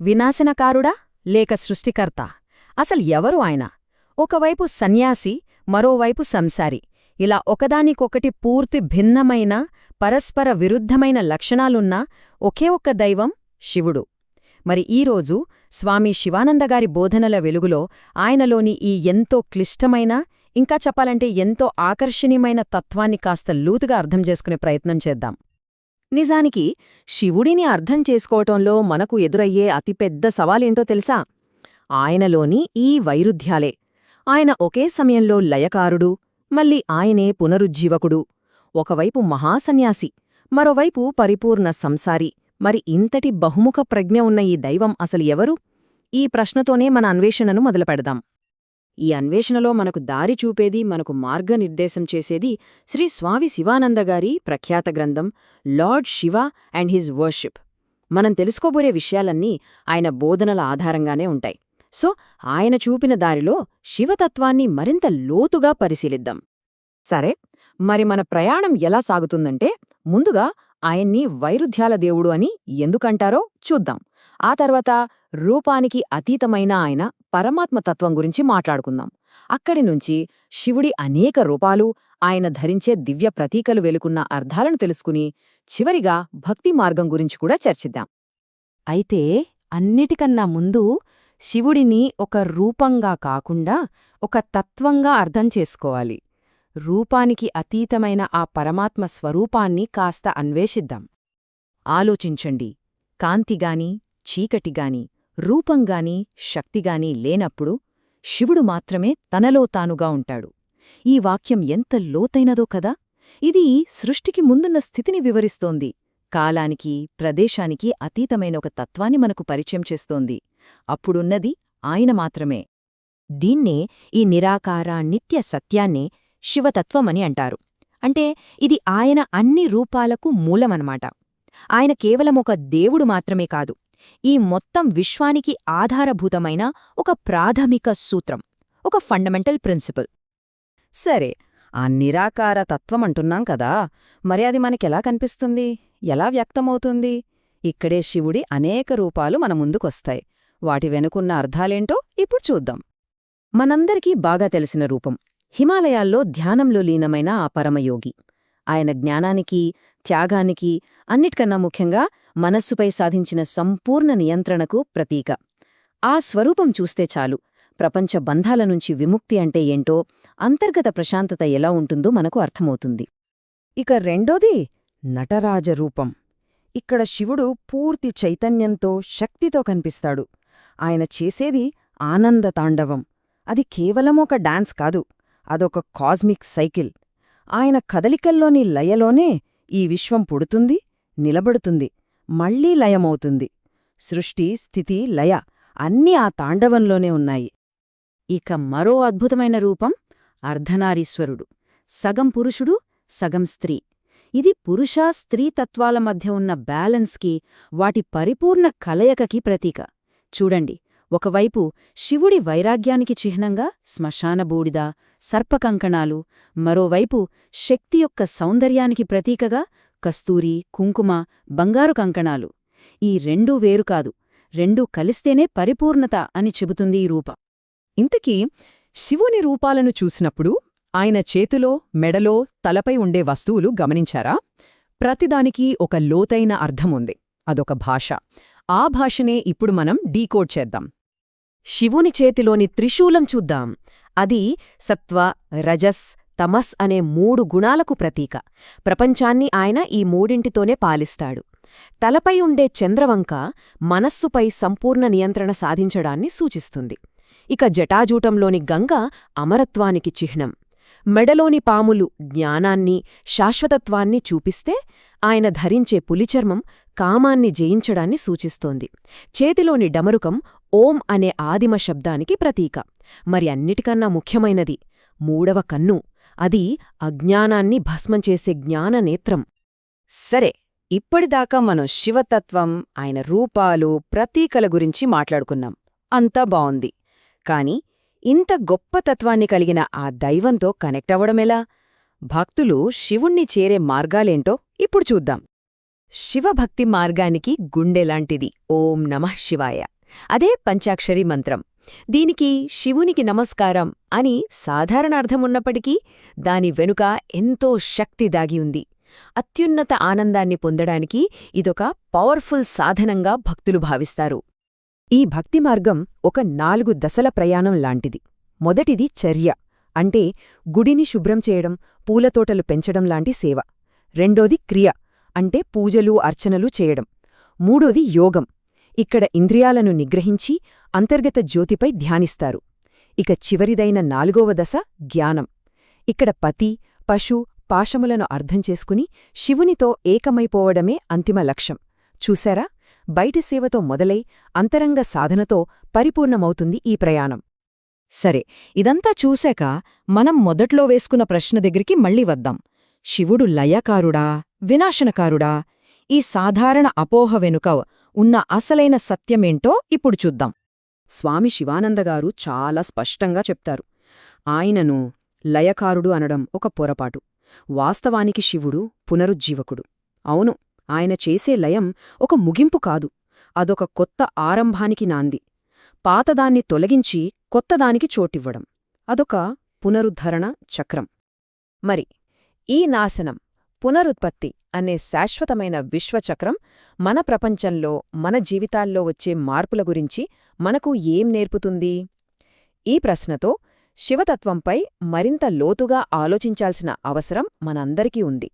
వినాశనకారుడా? లేక సృష్టికర్త? అసలు ఎవరు ఆయన? ఒకవైపు సన్యాసి మరోవైపు సంసారి. ఇలా ఒకదానికొకటి పూర్తి భిన్నమైన పరస్పర విరుద్ధమైన లక్షణాలున్న ఒకే ఒక్క దైవం శివుడు. మరి ఈరోజు స్వామి శివానందగారి బోధనల వెలుగులో ఆయనలోని ఈ ఎంతో క్లిష్టమైన ఇంకా చెప్పాలంటే ఎంతో ఆకర్షణీయమైన తత్వాన్ని కాస్త లూతుగా అర్థం చేసుకునే ప్రయత్నం చేద్దాం. నిజానికి శివుడిని అర్థం చేసుకోవటంలో మనకు ఎదురయ్యే అతిపెద్ద సవాలేంటో తెలుసా? ఆయనలోని ఈ వైరుధ్యాలే. ఆయన ఒకే సమయంలో లయకారుడు మళ్ళీ ఆయనే పునరుజ్జీవకుడు. ఒకవైపు మహాసన్యాసి మరోవైపు పరిపూర్ణ సంసారి. మరి ఇంతటి బహుముఖ ప్రజ్ఞ ఉన్న ఈ దైవం అసలు ఎవరు? ఈ ప్రశ్నతోనే మన అన్వేషణను మొదలుపెడదాం. ఈ అన్వేషణలో మనకు దారి చూపేది మనకు మార్గనిర్దేశం చేసేది శ్రీ స్వామి శివానందగారి ప్రఖ్యాత గ్రంథం Lord Shiva and his worship. మనం తెలుసుకోబోయే విషయాలన్నీ ఆయన బోధనల ఆధారంగానే ఉంటాయి. సో ఆయన చూపిన దారిలో శివతత్వాన్ని మరింత లోతుగా పరిశీలిద్దాం. సరే మరి మన ప్రయాణం ఎలా సాగుతుందంటే ముందుగా ఆయన్ని వైరుధ్యాల దేవుడు అని ఎందుకంటారో చూద్దాం. ఆ తర్వాత రూపానికి అతీతమైన ఆయన పరమాత్మతత్వం గురించి మాట్లాడుకుందాం. అక్కడి నుంచి శివుడి అనేక రూపాలు ఆయన ధరించే దివ్య ప్రతీకలు వెలుకున్న అర్థాలను తెలుసుకుని చివరిగా భక్తి మార్గం గురించి కూడా చర్చిద్దాం. అయితే అన్నిటికన్నా ముందు శివుడిని ఒక రూపంగా కాకుండా ఒక తత్వంగా అర్థం చేసుకోవాలి. రూపానికి అతీతమైన ఆ పరమాత్మ స్వరూపాన్ని కాస్త అన్వేషిద్దాం. ఆలోచించండి. కాంతిగాని చీకటిగాని రూపంగాని శక్తిగాని లేనప్పుడు శివుడు మాత్రమే తనలో తానుగా ఉంటాడు. ఈ వాక్యం ఎంత లోతైనదో కదా! ఇది సృష్టికి ముందున్న స్థితిని వివరిస్తోంది. కాలానికి ప్రదేశానికి అతీతమైన ఒక తత్వాన్ని మనకు పరిచయం చేస్తోంది. అప్పుడున్నది ఆయన మాత్రమే. దీన్నే ఈ నిరాకార నిత్య సత్యాన్నే శివతత్వమని అంటారు. అంటే ఇది ఆయన అన్ని రూపాలకు మూలమనమాట. ఆయన కేవలం ఒక దేవుడు మాత్రమే కాదు ఈ మొత్తం విశ్వానికి ఆధారభూతమైన ఒక ప్రాథమిక సూత్రం ఒక ఫండమెంటల్ ప్రిన్సిపల్. సరే ఆ నిరాకార తత్వమంటున్నాం కదా మరి అది మనకెలా కనిపిస్తుంది? ఎలా వ్యక్తమవుతుంది? ఇక్కడే శివుడి అనేక రూపాలు మన ముందుకొస్తాయి. వాటి వెనుకున్న అర్థాలేంటో ఇప్పుడు చూద్దాం. మనందరికీ బాగా తెలిసిన రూపం హిమాలయాల్లో ధ్యానంలో లీనమైన ఆ పరమయోగి. ఆయన జ్ఞానానికి త్యాగానికి అన్నిటికన్నా ముఖ్యంగా మనస్సుపై సాధించిన సంపూర్ణ నియంత్రణకు ప్రతీక. ఆ స్వరూపం చూస్తే చాలు. ప్రపంచ బంధాల నుంచి విముక్తి అంటే ఏంటో అంతర్గత ప్రశాంతత ఎలా ఉంటుందో మనకు అర్థమవుతుంది. ఇక రెండోది నటరాజ రూపం. ఇక్కడ శివుడు పూర్తి చైతన్యంతో శక్తితో కనిపిస్తాడు. ఆయన చేసేది ఆనంద తాండవం. అది కేవలం ఒక డాన్స్ కాదు. అదొక కాస్మిక్ సైకిల్. ఆయన కదలికల్లోని లయలోనే ఈ విశ్వం పుడుతుంది నిలబడుతుంది మళ్ళీ లయమవుతుంది. సృష్టి స్థితి లయ అన్నీ ఆ తాండవంలోనే ఉన్నాయి. ఇక మరో అద్భుతమైన రూపం అర్ధనారీశ్వరుడు. సగం పురుషుడు సగం స్త్రీ. ఇది పురుష స్త్రీ తత్వాల మధ్య ఉన్న బ్యాలెన్స్కి వాటి పరిపూర్ణ కలయకకి ప్రతీక. చూడండి. ఒకవైపు శివుడి వైరాగ్యానికి చిహ్నంగా శ్మశానబూడిద సర్పకంకణాలు మరోవైపు శక్తి యొక్క సౌందర్యానికి ప్రతీకగా కస్తూరి కుంకుమ బంగారు కంకణాలు. ఈ రెండూ వేరు కాదు రెండూ కలిస్తేనే పరిపూర్ణత అని చెబుతుంది ఈ రూప. ఇంతకీ శివుని రూపాలను చూసినప్పుడు ఆయన చేతిలో మెడలో తలపై ఉండే వస్తువులు గమనించారా? ప్రతిదానికి ఒక లోతైన అర్థముంది అదొక భాష. ఆ భాషనే ఇప్పుడు మనం డీకోడ్ చేద్దాం. శివుని చేతిలోని త్రిశూలం చూద్దాం. అది సత్వ రజస్ తమస్ అనే మూడు గుణాలకు ప్రతీక. ప్రపంచాన్ని ఆయన ఈ మూడింటితోనే పాలిస్తాడు. తలపై ఉండే చంద్రవంక మనస్సుపై సంపూర్ణ నియంత్రణ సాధించడాన్ని సూచిస్తుంది. ఇక జటాజూటంలోని గంగ అమరత్వానికి చిహ్నం. మెడలోని పాములు జ్ఞానాన్ని శాశ్వతత్వాన్ని చూపిస్తే ఆయన ధరించే పులిచర్మం కామాన్ని జయించడాన్ని సూచిస్తోంది. చేతిలోని డమరుకం ఓం అనే ఆదిమ శబ్దానికి ప్రతీక. మరి అన్నిటికన్నా ముఖ్యమైనది మూడవ కన్ను. అది అజ్ఞానాన్ని భస్మం చేసే జ్ఞాననేత్రం సరే ఇప్పటిదాకా మనం శివతత్వం ఆయన రూపాలు ప్రతీకల గురించి మాట్లాడుకున్నాం. అంతా బావుంది. కాని ఇంత గొప్ప తత్వాన్ని కలిగిన ఆ దైవంతో కనెక్ట్ అవడమెలా భక్తులు శివుణ్ణి చేరే మార్గాలేంటో ఇప్పుడు చూద్దాం. శివభక్తి మార్గానికి గుండెలాంటిది ఓం నమః శివాయ. అదే పంచాక్షరి మంత్రం. దీనికి శివునికి నమస్కారం అని సాధారణ అర్థమున్నప్పటికీ దాని వెనుక ఎంతో శక్తి దాగి ఉంది. అత్యున్నత ఆనందాన్ని పొందడానికి ఇదొక పవర్ఫుల్ సాధనంగా భక్తులు భావిస్తారు. ఈ భక్తి మార్గం ఒక నాలుగు దశల ప్రయాణం లాంటిది. మొదటిది చర్య అంటే గుడిని శుభ్రం చేయడం పూలతోటలు పెంచడం లాంటి సేవ. రెండోది క్రియ అంటే పూజలు అర్చనలు చేయడం. మూడోది యోగం ఇక్కడ ఇంద్రియాలను నిగ్రహించి అంతర్గత జ్యోతిపై ధ్యానిస్తారు. ఇక చివరిదైన నాలుగవ దశ జ్ఞానం. ఇక్కడ పతి పశు పాశములను అర్థం చేసుకుని శివునితో ఏకమైపోవడమే అంతిమ లక్ష్యం. చూశారా? బయటి సేవతో మొదలై అంతరంగ సాధనతో పరిపూర్ణమవుతుంది ఈ ప్రయాణం. సరే ఇదంతా చూశాక మనం మొదట్లో వేసుకున్న ప్రశ్న దగ్గరికి మళ్ళీ వద్దాం. శివుడు లయకారుడా వినాశనకారుడా? ఈ సాధారణ అపోహ వెనుక ఉన్న అసలైన సత్యమేంటో ఇప్పుడు చూద్దాం. స్వామి శివానందగారు చాలా స్పష్టంగా చెప్తారు. ఆయనను లయకారుడు అనడం ఒక పొరపాటు. వాస్తవానికి శివుడు పునరుజ్జీవకుడు. అవును ఆయన చేసే లయం ఒక ముగింపు కాదు. అదొక కొత్త ఆరంభానికి నాంది. పాతదాన్ని తొలగించి కొత్తదానికి చోటివ్వడం. అదొక పునరుద్ధరణ చక్రం. మరి ఈ నాశనం పునరుత్పత్తి అనే శాశ్వతమైన విశ్వచక్రం మన ప్రపంచంలో మన జీవితాల్లో వచ్చే మార్పుల గురించి మనకు ఏం నేర్పుతుంది? ఈ ప్రశ్నతో శివతత్వంపై మరింత లోతుగా ఆలోచించాల్సిన అవసరం మనందరికీ ఉంది.